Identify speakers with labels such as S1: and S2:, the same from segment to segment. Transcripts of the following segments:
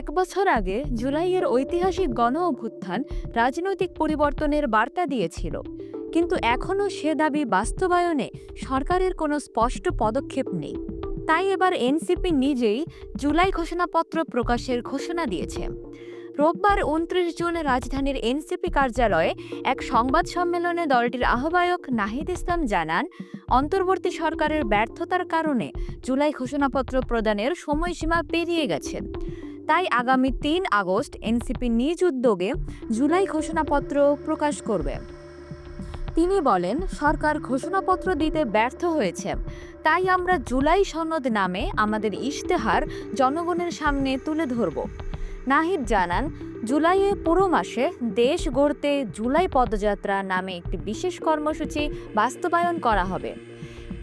S1: এক বছর আগে জুলাইয়ের ঐতিহাসিক গণ অভ্যুত্থান রাজনৈতিক পরিবর্তনের বার্তা দিয়েছিল। কিন্তু এখনও সে দাবি বাস্তবায়নে সরকারের কোনো স্পষ্ট পদক্ষেপ নেই। তাই এবার এনসিপি নিজেই জুলাই ঘোষণাপত্র প্রকাশের ঘোষণা দিয়েছে। রোববার উনত্রিশ জুন রাজধানীর এনসিপি কার্যালয়ে এক সংবাদ সম্মেলনে দলটির আহ্বায়ক নাহিদ ইসলাম জানান, অন্তর্বর্তী সরকারের ব্যর্থতার কারণে জুলাই ঘোষণাপত্র প্রদানের সময়সীমা পেরিয়ে গেছে। তাই আগামী তিন আগস্ট এনসিপি নিজ উদ্যোগে জুলাই ঘোষণাপত্র প্রকাশ করবে। তিনি বলেন, সরকার ঘোষণাপত্র দিতে ব্যর্থ হয়েছে। তাই আমরা জুলাই সনদ নামে আমাদের ইশতেহার জনগণের সামনে তুলে ধরব। নাহিদ জানান, জুলাইয়ে পুরো মাসে দেশ গড়তে জুলাই পদযাত্রা নামে একটি বিশেষ কর্মসূচি বাস্তবায়ন করা হবে।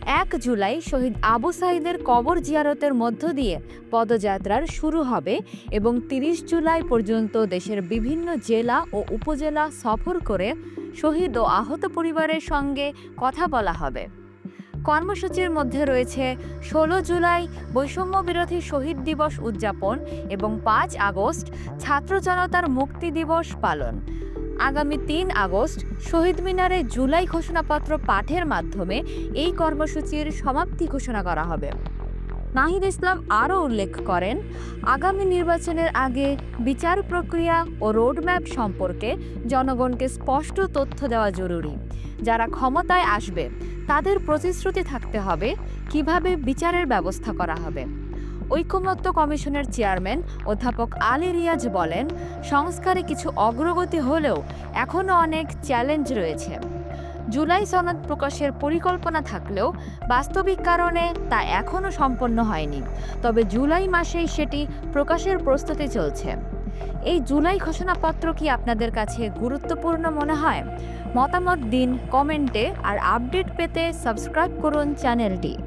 S1: এক জুলাই শহীদ আবু সাইদের কবর জিয়ারতের মধ্য দিয়ে পদযাত্রার শুরু হবে এবং তিরিশ জুলাই পর্যন্ত দেশের বিভিন্ন জেলা ও উপজেলা সফর করে শহীদ ও আহত পরিবারের সঙ্গে কথা বলা হবে। কর্মসূচির মধ্যে রয়েছে ষোলো জুলাই বৈষম্য বিরোধী শহীদ দিবস উদযাপন এবং পাঁচ আগস্ট ছাত্র জনতার মুক্তি দিবস পালন। আগামী তিন আগস্ট শহীদ মিনারে জুলাই ঘোষণাপত্র পাঠের মাধ্যমে এই কর্মসূচির সমাপ্তি ঘোষণা করা হবে। নাহিদ ইসলাম আরও উল্লেখ করেন, আগামী নির্বাচনের আগে বিচার প্রক্রিয়া ও রোডম্যাপ সম্পর্কে জনগণকে স্পষ্ট তথ্য দেওয়া জরুরি। যারা ক্ষমতায় আসবে, তাদের প্রতিশ্রুতি থাকতে হবে কীভাবে বিচারের ব্যবস্থা করা হবে। ঐকমত্য কমিশনের চেয়ারম্যান অধ্যাপক আলী রিয়াজ বলেন, সংস্কারে কিছু অগ্রগতি হলেও এখনও অনেক চ্যালেঞ্জ রয়েছে। জুলাই সনদ প্রকাশের পরিকল্পনা থাকলেও বাস্তবিক কারণে তা এখনও সম্পন্ন হয়নি। তবে জুলাই মাসেই সেটি প্রকাশের প্রস্তুতি চলছে। এই জুলাই ঘোষণাপত্র কি আপনাদের কাছে গুরুত্বপূর্ণ মনে হয়? মতামত দিন কমেন্টে আর আপডেট পেতে সাবস্ক্রাইব করুন চ্যানেলটি।